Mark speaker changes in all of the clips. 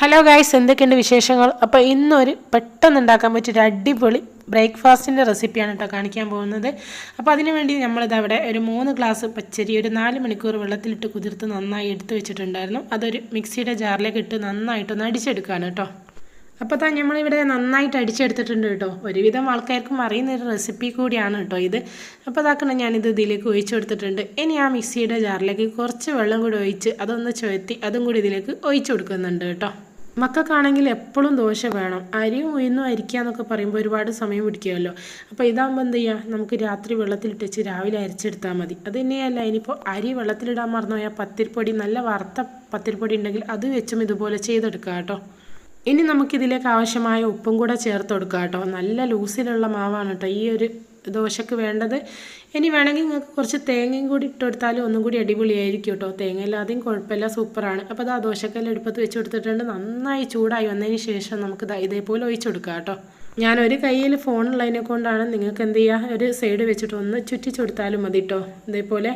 Speaker 1: Hello guys എന്തൊക്കെയുണ്ട് വിശേഷങ്ങൾ? അപ്പോൾ ഇന്നൊരു പെട്ടെന്ന് ഉണ്ടാക്കാൻ പറ്റിയൊരു അടിപൊളി ബ്രേക്ക്ഫാസ്റ്റിന്റെ റെസിപ്പിയാണ് കേട്ടോ കാണിക്കാൻ പോകുന്നത്. അപ്പോൾ അതിനുവേണ്ടി നമ്മളിത് അവിടെ ഒരു മൂന്ന് ഗ്ലാസ് പച്ചരി ഒരു നാല് മണിക്കൂർ വെള്ളത്തിലിട്ട് കുതിർത്ത് നന്നായി എടുത്തു വെച്ചിട്ടുണ്ടായിരുന്നു. അതൊരു മിക്സിയുടെ ജാറിലേക്ക് ഇട്ട് നന്നായിട്ടൊന്ന് അടിച്ചെടുക്കുകയാണ് കേട്ടോ. അപ്പോൾ താ നമ്മളിവിടെ നന്നായിട്ട് അടിച്ചെടുത്തിട്ടുണ്ട് കേട്ടോ. ഒരുവിധം ആൾക്കാർക്കും അറിയുന്ന ഒരു റെസിപ്പി കൂടിയാണ് കേട്ടോ ഇത്. അപ്പോൾ അതാക്കണം ഞാനിത് ഇതിലേക്ക് ഒഴിച്ചു കൊടുത്തിട്ടുണ്ട്. ഇനി ആ മിക്സിയുടെ ജാറിലേക്ക് കുറച്ച് വെള്ളം കൂടി ഒഴിച്ച് അതൊന്ന് ചുവത്തി അതും കൂടി ഇതിലേക്ക് ഒഴിച്ചു കൊടുക്കുന്നുണ്ട് കേട്ടോ. മക്കൾക്കാണെങ്കിൽ എപ്പോഴും ദോശ വേണം. അരിയും ഉയർന്നും അരിക്കുക എന്നൊക്കെ പറയുമ്പോൾ ഒരുപാട് സമയം പിടിക്കുമല്ലോ. അപ്പോൾ ഇതാകുമ്പോൾ എന്ത് ചെയ്യുക? നമുക്ക് രാത്രി വെള്ളത്തിലിട്ടിച്ച് രാവിലെ അരച്ചെടുത്താൽ മതി. അത് തന്നെയല്ല ഇനിയിപ്പോൾ അരി വെള്ളത്തിലിടാൻ മറന്നുപോയാൽ പത്തിരിപ്പൊടി നല്ല വറുത്ത പത്തിരിപ്പൊടി ഉണ്ടെങ്കിൽ അത് വെച്ചും ഇതുപോലെ ചെയ്തെടുക്കുക കേട്ടോ. ഇനി നമുക്കിതിലേക്ക് ആവശ്യമായ ഉപ്പും കൂടെ ചേർത്ത് കൊടുക്കുക കേട്ടോ. നല്ല ലൂസിലുള്ള മാവാണ് കേട്ടോ ഈ ഒരു ദോശക്ക് വേണ്ടത്. ഇനി വേണമെങ്കിൽ നിങ്ങൾക്ക് കുറച്ച് തേങ്ങയും കൂടി ഇട്ട് കൊടുത്താലും ഒന്നും കൂടി അടിപൊളിയായിരിക്കും കേട്ടോ. തേങ്ങ ഇല്ലാതെയും കുഴപ്പമില്ല സൂപ്പറാണ്. അപ്പോൾ അത് ആ ദോശക്കല്ല് എടുപ്പത്ത് വെച്ച് കൊടുത്തിട്ടുണ്ട്. നന്നായി ചൂടായി വന്നതിന് ശേഷം നമുക്ക് ഇതേപോലെ ഒഴിച്ചു കൊടുക്കാം കേട്ടോ. ഞാൻ ഒരു കയ്യിൽ ഫോണുള്ളതിനെ കൊണ്ടാണ് നിങ്ങൾക്ക് എന്ത് ചെയ്യുക ഒരു സൈഡ് വെച്ചിട്ട് ഒന്ന് ചുറ്റിച്ചു കൊടുത്താലും മതി കേട്ടോ. ഇതേപോലെ.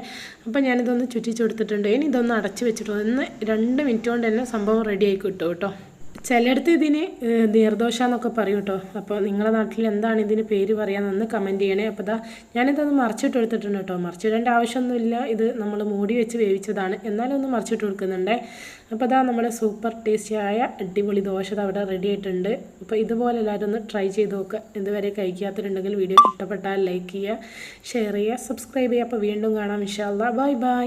Speaker 1: അപ്പോൾ ഞാനിതൊന്ന് ചുറ്റിച്ചു കൊടുത്തിട്ടുണ്ട്. ഇനി ഇതൊന്ന് അടച്ച് വെച്ചിട്ട് ഒന്ന് രണ്ട് മിനിറ്റ് കൊണ്ട് തന്നെ സംഭവം റെഡി ആയി കിട്ടും കേട്ടോ. ചിലയിടത്ത് ഇതിന് നീർദോശ എന്നൊക്കെ പറയും കേട്ടോ. അപ്പോൾ നിങ്ങളുടെ നാട്ടിൽ എന്താണ് ഇതിന് പേര് പറയാമെന്നൊന്ന് കമന്റ് ചെയ്യണേ. അപ്പോൾ ദാ ഞാനിതൊന്ന് മറിച്ചിട്ട് എടുത്തിട്ടുണ്ട് കേട്ടോ. മറിച്ചിടേണ്ട ആവശ്യമൊന്നുമില്ല. ഇത് നമ്മൾ മൂടി വെച്ച് വേവിച്ചതാണ്. എന്നാലും ഒന്ന് മറിച്ചിട്ട് കൊടുക്കുന്നുണ്ടേ. അപ്പോൾ അതാ നമ്മുടെ സൂപ്പർ ടേസ്റ്റിയായ അടിപൊളി ദോശ അവിടെ റെഡി ആയിട്ടുണ്ട്. അപ്പോൾ ഇതുപോലെ എല്ലാവരും ഒന്ന് ട്രൈ ചെയ്ത് നോക്കുക ഇതുവരെ കഴിക്കാത്തിട്ടുണ്ടെങ്കിൽ വീഡിയോ ഇഷ്ടപ്പെട്ടാൽ ലൈക്ക് ചെയ്യുക ഷെയർ ചെയ്യുക സബ്സ്ക്രൈബ് ചെയ്യുക. അപ്പോൾ വീണ്ടും കാണാം ഇൻഷാല്ലാ ബൈ ബൈ